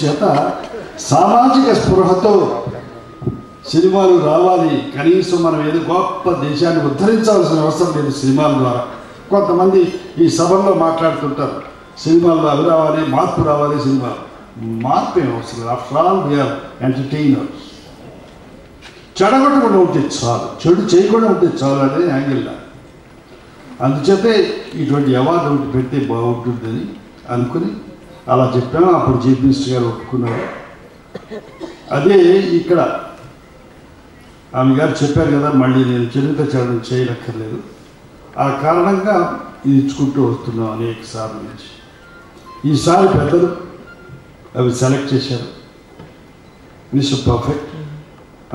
చేత సామాజిక స్పృహతో సినిమాలు రావాలి. కనీసం మనం ఏదో గొప్ప దేశాన్ని ఉద్ధరించాల్సిన అవసరం లేదు సినిమాల ద్వారా. కొంతమంది ఈ సభల్లో మాట్లాడుతుంటారు. సినిమాల్లో అవి రావాలి మార్పు రావాలి సినిమా మార్పు ఏం అవసరం లేదు. ఆఫ్టర్ ఆల్ వీఆర్ ఎంటర్టైనర్స్ చెడగొట్టకుండా ఉంటే చాలు. చెడు చేయకుండా ఉంటే చాలు అనేది యాంగిల్ అందుచేతే ఇటువంటి అవార్డు ఒకటి పెడితే బాగుంటుందని అనుకుని అలా చెప్పాను అప్పుడు చీఫ్ మినిస్టర్ గారు ఒప్పుకున్నారు. అదే ఇక్కడ ఆమె గారు చెప్పారు కదా మళ్ళీ నేను చరిత్ర చరణం చేయనక్కర్లేదు. ఆ కారణంగా ఇది ఇచ్చుకుంటూ వస్తున్నాం అనేక సార్లు నుంచి. ఈసారి పెద్దలు అవి సెలెక్ట్ చేశారు. Miss perfect.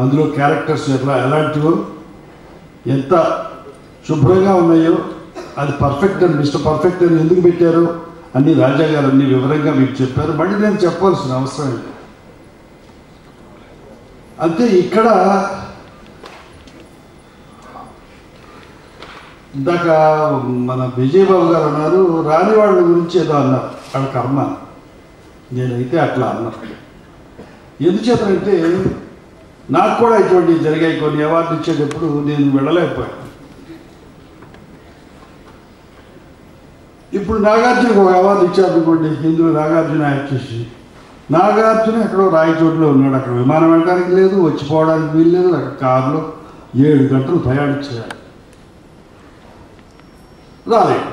అందులో క్యారెక్టర్స్ ఎట్లా ఎలాంటివో ఎంత శుభ్రంగా ఉన్నాయో అది పర్ఫెక్ట్ అని మిస్టర్ పర్ఫెక్ట్ అని ఎందుకు పెట్టారో? అన్ని రాజా గారు అన్ని వివరంగా మీకు చెప్పారు. మళ్ళీ నేను చెప్పాల్సిన అవసరం లేదు. అంతే ఇక్కడ ఇందాక మన విజయబాబు గారు అన్నారు రాని వాళ్ళ గురించి ఏదో అన్నారు. వాళ్ళ కర్మ. నేనైతే అట్లా అన్నా. ఎందుచేతంటే నాకు కూడా ఇటువంటివి జరిగాయి. కొన్ని అవార్డు ఇచ్చేటప్పుడు నేను వెళ్ళలేకపోయాను. ఇప్పుడు నాగార్జునకు ఒక అవార్డు ఇచ్చారనుకోండి ఇందులో నాగార్జున యాక్ట్ చేసి. నాగార్జున ఎక్కడో రాయచోటులో ఉన్నాడు అక్కడ. విమానం వెళ్ళడానికి లేదు వచ్చిపోవడానికి వీలు లేదు అక్కడ కారులో ఏడు గంటలు ప్రయాణించాడు రాలేదు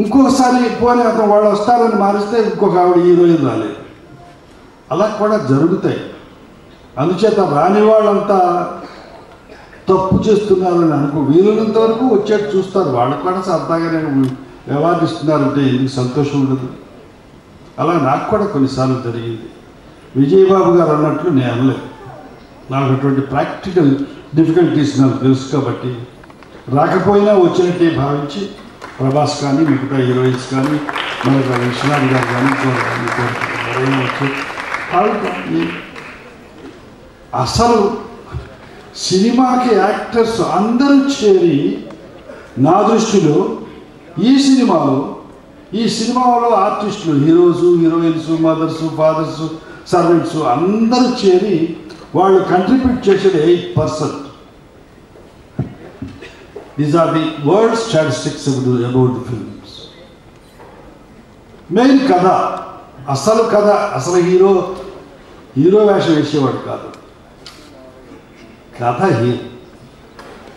ఇంకొకసారి పోనీ అతను వాళ్ళు వస్తారని మారిస్తే ఇంకొక ఆవిడ హీరోయిన్ రాలేదు అలా కూడా జరుగుతాయి. అందుచేత రాని వాళ్ళంతా తప్పు చేస్తున్నారని అనుకో వీలున్నంత వరకు వచ్చేట్టు చూస్తారు. వాళ్ళకు కూడా సరదాగానే వ్యవహరిస్తున్నారంటే ఎందుకు సంతోషం ఉండదు. అలా నాకు కూడా కొన్నిసార్లు జరిగింది. విజయబాబు గారు అన్నట్లు నేను అనలేదు. నాకు అటువంటి ప్రాక్టికల్ డిఫికల్టీస్ నాకు తెలుసు కాబట్టి రాకపోయినా వచ్చినట్టే భావించి ప్రభాస్ కానీ మిగతా హీరోయిన్స్ కానీ మన విశ్వనాథ్ గారు కానీ ఇంకోరు కానీ వచ్చి అసలు సినిమాకి యాక్టర్స్ అందరూ చేరి నా దృష్టిలో ఈ సినిమాలో ఈ సినిమాలో ఆర్టిస్టులు heroes heroines mothers fathers servants అందరూ చేరి వాళ్ళు కంట్రిబ్యూట్ చేసేది eight percent. These are the world statistics about the films main కథ అసలు కథ అసలు హీరో హీరో వేషం వేసేవాడు కాదు. కథ హీరో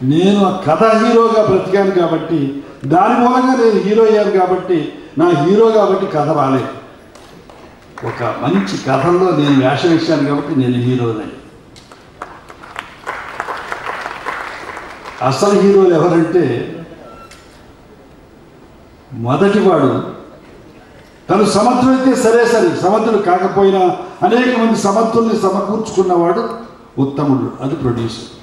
నేను ఆ కథ హీరోగా బ్రతికాను కాబట్టి దాని మూలంగా నేను హీరో అయ్యాను కాబట్టి నా హీరో కాబట్టి కథ రాలేదు. ఒక మంచి కథల్లో నేను వేషం వేశాను కాబట్టి నేను హీరోని. అసలు హీరోలు ఎవరంటే మొదటివాడు తను సమర్థుడైతే సరే సరే సమర్థుడు కాకపోయినా అనేక మంది సమర్థుల్ని సమకూర్చుకున్నవాడు ఉత్తముడు అది ప్రొడ్యూసర్.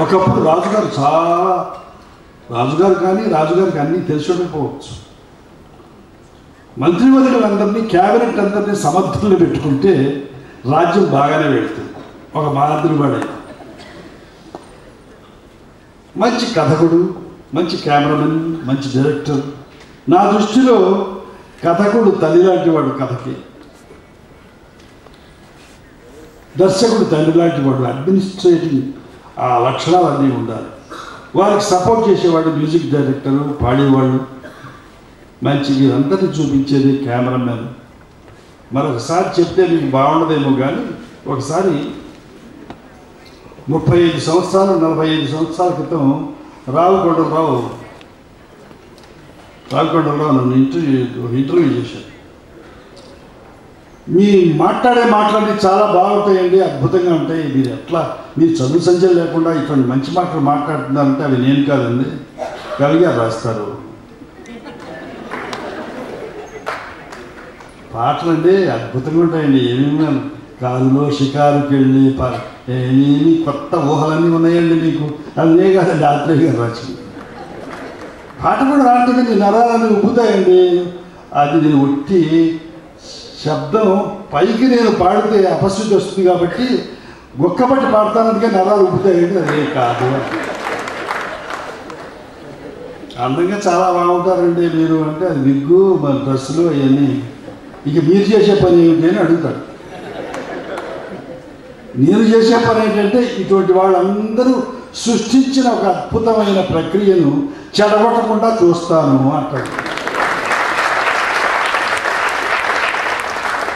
ఒకప్పుడు రాజుగారు చాలా రాజుగారు కానీ రాజుగారికి అన్నీ తెలిసి ఉండకపోవచ్చు మంత్రివర్గులందరినీ క్యాబినెట్ అందరినీ సమర్థులు పెట్టుకుంటే రాజ్యం బాగానే వెళ్తుంది. ఒక మాదిరివాడే. మంచి కథకుడు మంచి కెమెరామెన్ మంచి డైరెక్టర్. నా దృష్టిలో కథకుడు తల్లి లాంటి వాడు కథకి. దర్శకుడు తండ్రి లాంటి వాళ్ళు అడ్మినిస్ట్రేటివ్ ఆ లక్షణాలన్నీ ఉండాలి. వారికి సపోర్ట్ చేసేవాడు మ్యూజిక్ డైరెక్టర్ పాడేవాళ్ళు. మంచి వీరందరినీ చూపించేది కెమెరామెన్ మరొకసారి చెప్తే మీకు బాగుండదేమో కానీ ఒకసారి ముప్పై ఐదు సంవత్సరాలు నలభై ఐదు సంవత్సరాల క్రితం రావుకొండలరావు రావుకొండలరావు నన్ను ఇంటర్వ్యూ ఒక ఇంటర్వ్యూ చేశారు. మీ మాట్లాడే మాటలన్నీ చాలా బాగుంటాయండి అద్భుతంగా ఉంటాయి. మీరు ఎట్లా మీరు చదువు సంచయం లేకుండా ఇటువంటి మంచి మాటలు మాట్లాడుతున్నారంటే అవి నేను కాదండి కవిగారు రాస్తారు. పాటలండి అద్భుతంగా ఉంటాయండి ఏమేమి కాలులో షికారుకి వెళ్ళి ప- ఏమేమి కొత్త ఊహలన్నీ ఉన్నాయండి మీకు. అదే కాదు ఆత్రేయ గారు రాసింది పాట కూడా రావట్లేదండి నరాలన్నీ ఉబ్బుతాయండి. అది నేను ఒట్టి శబ్దం పైకి నేను పాడితే అపశృతి వస్తుంది కాబట్టి ఒక్కబట్టి పాడతానందుకే నరాలు ఉబ్బుతాయండి అదే కాదు. అందంగా చాలా బాగుంటారండి మీరు అంటే అది విగ్గు మన డ్రెస్సులు అవన్నీ. ఇక మీరు చేసే పని ఏమిటి అని అడుగుతాడు నేను చేసే పని ఏంటంటే ఇటువంటి వాళ్ళందరూ సృష్టించిన ఒక అద్భుతమైన ప్రక్రియను చెడగొట్టకుండా చూస్తాను అంటాడు.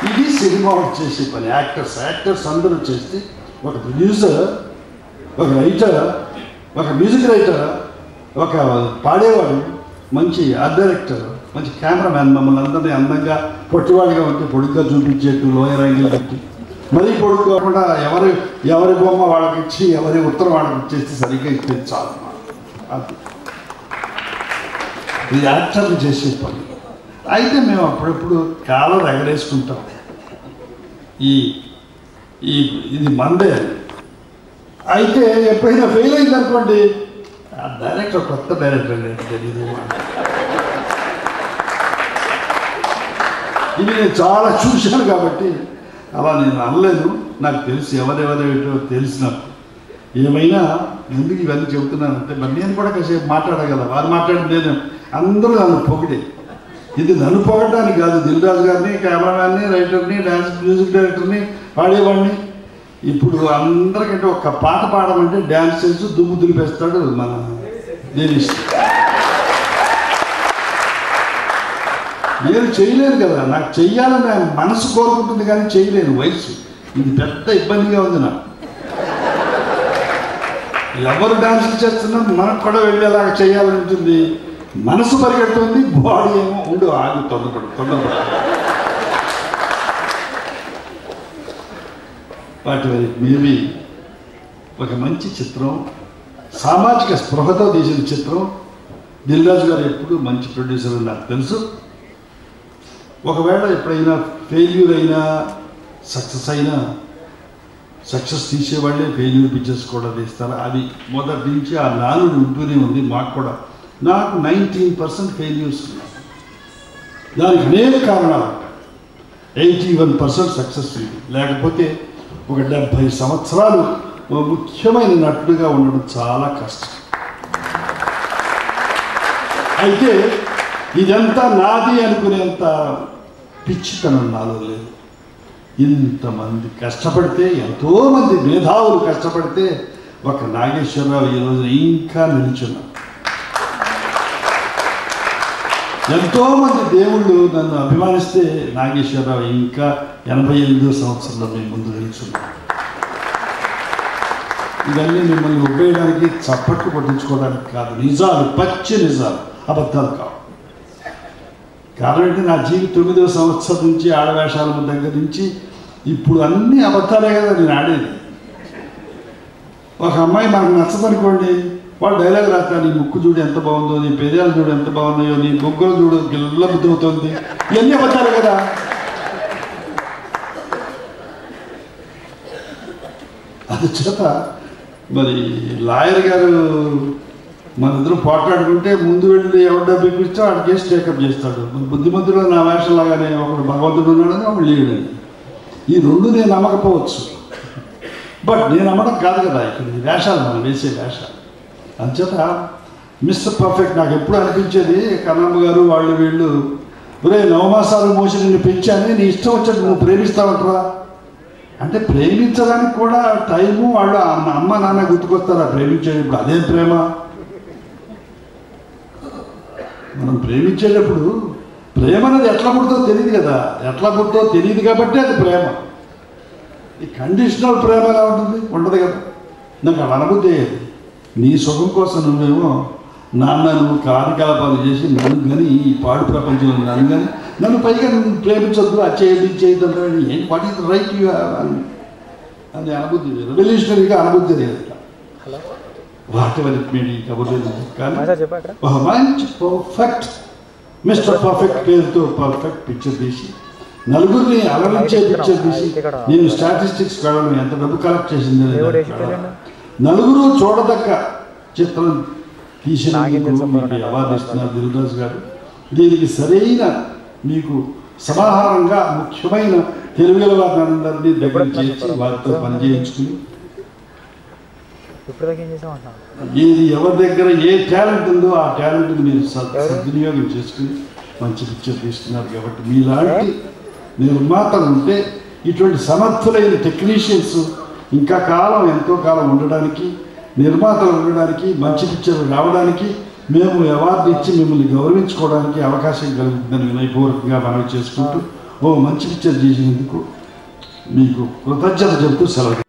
ఇది సినిమా వాళ్ళు చేసే పని. యాక్టర్స్ యాక్టర్స్ అందరూ వచ్చేసి ఒక ప్రొడ్యూసర్ ఒక రైటర్ ఒక మ్యూజిక్ రైటర్ ఒక పాడేవాడు మంచి ఆర్ట్ డైరెక్టర్ మంచి కెమెరామ్యాన్ మమ్మల్ని అందరినీ అందంగా పొట్టివాడిగా ఉంటే పొడుగ్గా చూపించేట్టు లోయర్ యాంగిల్ పెట్టి. మరీ పొడుగు కాకుండా ఎవరి ఎవరి బొమ్మ వాళ్ళకి ఇచ్చి ఎవరి ఉత్తరం వాళ్ళకి ఇచ్చేసి సరిగ్గా ఇచ్చేది చాలు. అది. ఇది యాక్టర్లు చేసే పని. అయితే మేము అప్పుడప్పుడు కాలర్ ఎగరేసుకుంటాం ఈ ఈ ఇది మందే అయితే ఎప్పుడైనా ఫెయిల్ అయింది అనుకోండి ఆ డైరెక్టర్ కొత్త డైరెక్టర్ తెలియదు ఇవి నేను చాలా చూశాను కాబట్టి అలా నేను అనలేదు. నాకు తెలుసు ఎవరెవరేటో తెలిసినప్పుడు ఏమైనా ఎందుకు ఇవన్నీ చెబుతున్నానంటే మరి నేను కూడా కాసేపు మాట్లాడగల వారు మాట్లాడి నేను. అందరూ నన్ను పొగిడే. ఇది నన్ను పొగడడానికి కాదు దిల్ రాజు గారిని కెమెరామ్యాన్ని రైటర్ని డాన్స్ మ్యూజిక్ డైరెక్టర్ని పాడేవాడిని. ఇప్పుడు అందరికంటే ఒక పాట పాడమంటే డ్యాన్స్ చేసి దుమ్ము దులిపేస్తాడు మన దేవిష్ నేను చేయలేను కదా నాకు చెయ్యాలని మనసు కోరుకుంటుంది కానీ చేయలేను వయసు. ఇది పెద్ద ఇబ్బందిగా ఉంది నాకు. ఎవరు డాన్స్ చేస్తున్నా మనకు కూడా వెళ్ళేలాగా చేయాలని ఉంటుంది మనసు పరిగెడుతుంది బాడీ ఏమో ఉండు ఆగి తొందరపడు తొందరపడు. వాటి మేబీ ఒక మంచి చిత్రం సామాజిక స్పృహతో తీసిన చిత్రం దిల్రాజు గారు ఎప్పుడు మంచి ప్రొడ్యూసర్ అని నాకు తెలుసు. ఒకవేళ ఎప్పుడైనా ఫెయిల్యూర్ అయినా సక్సెస్ అయినా సక్సెస్ తీసేవాళ్ళే ఫెయిల్యూర్ పిక్చర్స్ కూడా తీస్తారు. అది మొదటి నుంచి ఆ నాలుగు ఉంటూనే ఉంది మాకు కూడా నాకు నైన్టీన్ పర్సెంట్ ఫెయిల్యూర్స్ దానికి అనేక కారణాలు. ఉంటాయి ఎయిటీ వన్ పర్సెంట్ సక్సెస్ లేకపోతే ఒక డెబ్భై సంవత్సరాలు ముఖ్యమైన నటుడుగా ఉండడం చాలా కష్టం. అయితే ఇదంతా నాది అనుకునేంత పిచ్చితనం నాలో లేదు. ఇంతమంది కష్టపడితే ఎంతోమంది మేధావులు కష్టపడితే ఒక నాగేశ్వరరావు ఈరోజు ఇంకా నిల్చున్నారు. ఎంతోమంది దేవుళ్ళు నన్ను అభిమానిస్తే నాగేశ్వరరావు ఇంకా ఎనభై ఎనిమిదో సంవత్సరంలో మేము ముందు నిల్చున్నారు ఇవన్నీ మిమ్మల్ని ఉపయోగించడానికి చప్పట్లు పట్టించుకోవడానికి కాదు నిజాలు పచ్చి నిజాలు అబద్ధాలు కావు కాబట్టి నా జీవితం తొమ్మిదో సంవత్సరం నుంచి ఆడవేషాల దగ్గర నుంచి ఇప్పుడు అన్ని అబద్ధాలే కదా నేను ఆడేది ఒక అమ్మాయి మనకు నచ్చదనుకోండి వాడు డైలాగ్ రాస్తా నీ ముక్కు చూడు ఎంత బాగుందో నీ పెదాలు చూడు ఎంత బాగున్నాయో నీ బొగ్గలు చూడు గిల్ల బుద్ధవుతుంది ఇవన్నీ అబద్ధాలు కదా. అది చేత మరి లాయర్ గారు మన ఇద్దరు పోట్లాడుకుంటే ముందు వెళ్ళి ఎవరి డబ్బు ఇప్పిస్తే వాడు కేసు టేకప్ చేస్తాడు. బుద్ధిమంతుడు నా వేషలాగానే ఒకడు భగవంతుడు ఉన్నాడని ఒకడు లేడని ఈ రెండు నేను నమ్మకపోవచ్చు. బట్ నేను నమ్మడం కాదు కదా ఇక్కడ వేషాలు మనం వేసే వేషాలు. అంచేత మిస్టర్ పర్ఫెక్ట్ నాకు ఎప్పుడు అనిపించేది కన్నమ్మ గారు వాళ్ళు వీళ్ళు ఒరే నవమాసాలు మోసి నిన్ను పెంచాను నీ ఇష్టం వచ్చేది నువ్వు ప్రేమిస్తావంటరా? అంటే ప్రేమించడానికి కూడా టైము వాళ్ళు అమ్మ నాన్న గుర్తుకొస్తారా? ప్రేమించేటప్పుడు అదేం ప్రేమ. మనం ప్రేమించేటప్పుడు ప్రేమ అనేది ఎట్లా పుడుతో తెలియదు కదా. ఎట్లా పుడుతో తెలియదు కాబట్టి అది ప్రేమ. ఈ కండిషనల్ ప్రేమ ఎలా ఉంటుంది? ఉండదు కదా. నాకు అలా అనుభూతి అయ్యేది నీ సుఖం కోసం నువ్వేమో నాన్న నువ్వు కార్యకలాపాలు చేసి నన్ను కానీ ఈ పాడు ప్రపంచంలో నన్ను కానీ నన్ను పైగా నువ్వు ప్రేమించొద్దు అది చేయదు ఇది చేయొద్దు అంటే ఏంటి వాట్ ఈస్ రైట్ యూ అని. అది అనుభూతి రెవల్యూషనరీగా అనుభూతి లేదు. వాట్ ఎవర్ ఇట్ మేడ్ కబుర్లేదు కానీ ఒక మంచి పర్ఫెక్ట్ మిస్టర్ పర్ఫెక్ట్ పేరుతో పర్ఫెక్ట్ పిక్చర్ తీసి నలుగురిని అలరించే పిక్చర్ తీసి నేను స్టాటిస్టిక్స్ కావడం ఎంత డబ్బు కలెక్ట్ చేసింది నలుగురు చూడదగ్గ చిత్రం తీసిన ఇస్తున్నారు దిల్రాజు గారు. దీనికి సరైన మీకు సమాహారంగా ముఖ్యమైన తెలుగు వారిని దగ్గర చేసి వారితో పనిచేయించుకుని ఏది ఎవరి దగ్గర ఏ టాలెంట్ ఉందో ఆ టాలెంట్ని మీరు సద్- సద్వినియోగం చేసుకుని మంచి పిక్చర్ తీస్తున్నారు కాబట్టి మీలాంటి నిర్మాతలు ఉంటే ఇటువంటి సమర్థులైన టెక్నీషియన్స్ ఇంకా కాలం ఎంతో కాలం ఉండడానికి నిర్మాతలు ఉండడానికి మంచి పిక్చర్లు రావడానికి మేము అవార్డు ఇచ్చి మిమ్మల్ని గౌరవించుకోవడానికి అవకాశం కలుగుతుందని వినయపూర్వకంగా మనవి చేసుకుంటూ ఓ మంచి పిక్చర్ చేసినందుకు మీకు కృతజ్ఞత చెబుతూ సెలవు